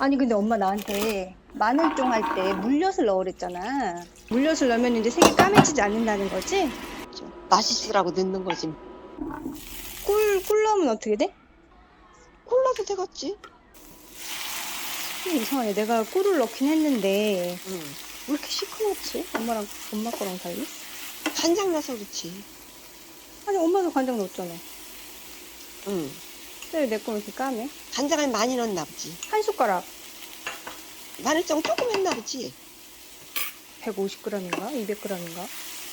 아니 근데 엄마 나한테 마늘종 할때 물엿을 넣으랬잖아. 물엿을 넣으면 이제 색이 까매지지 않는다는 거지? 맛있으라고 넣는 거지. 꿀, 꿀 넣으면 어떻게 돼? 콜라도 되겠지. 음, 이상하네. 내가 꿀을 넣긴 했는데 응. 왜 이렇게 시커멓지? 엄마랑 엄마 거랑 달리? 간장 넣어서 그렇지. 아니 엄마도 간장 넣었잖아. 응. 왜 내 거 이렇게 까매? 간장을 많이 넣었나 보지. 한 숟가락 마늘종 조금 했나 보지. 150g인가? 200g인가?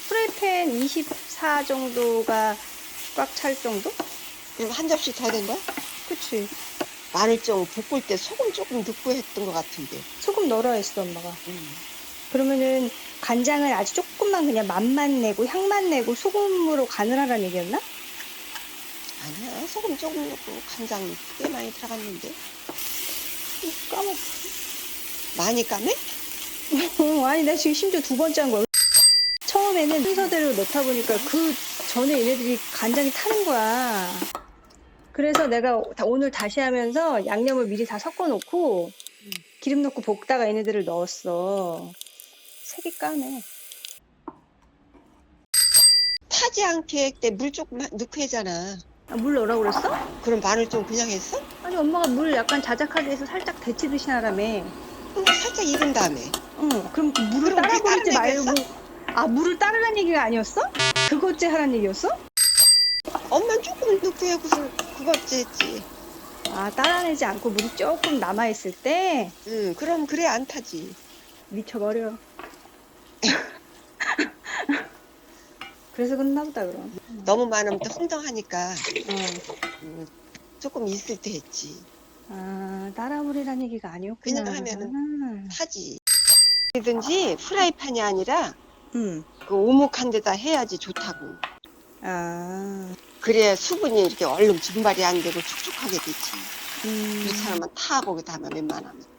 프라이팬 24 정도가 꽉 찰 정도? 그럼 한 접시 더된 거야? 그치. 마늘종 볶을 때 소금 조금 넣고 했던 것 같은데. 소금 넣으라 했어 엄마가. 응. 그러면은 간장을 아주 조금만 그냥 맛만 내고 향만 내고 소금으로 간을 하라는 얘기였나? 아니야. 소금 조금 넣고 간장 꽤 많이 들어갔는데. 까먹. 많이 까매? 어, 아니 나 지금 심지어 두 번째 한 거야. 처음에는 순서대로 넣다 보니까 그 전에 얘네들이 간장이 타는 거야. 그래서 내가 다- 오늘 다시 하면서 양념을 미리 다 섞어 놓고 기름 넣고 볶다가 얘네들을 넣었어. 색이 까네. 타지 않게 때 물 조금 하- 넣고 하잖아. 아, 물 넣으라고 그랬어? 그럼 마늘종 그냥 했어? 아니 엄마가 물 약간 자작하게 해서 살짝 데치듯이 하라며. 응, 살짝 익은 다음에. 응. 그럼 그 물을 그럼 따라 그게 버리지 다른 말고. 아 물을 따르란 얘기가 아니었어? 그것째 하란 얘기였어? 엄마 조금 넣고 해고서 그거지 했지. 아 따라내지 않고 물이 조금 남아 있을 때 응, 그럼 그래 안 타지. 미쳐버려. 그래서 그랬나 보다 그럼. 너무 많으면 또 흥덩하니까 어. 음, 조금 있을 때 했지. 아 따라버리란 얘기가 아니었구나. 그냥 하면은 타지. 든지 프라이팬이 아니라 응. 그 오목한 데다 해야지 좋다고. 아. 그래야 수분이 이렇게 얼른 증발이 안 되고 촉촉하게 되지. 음. 그렇지 않으면 타 거기다 하면 웬만하면.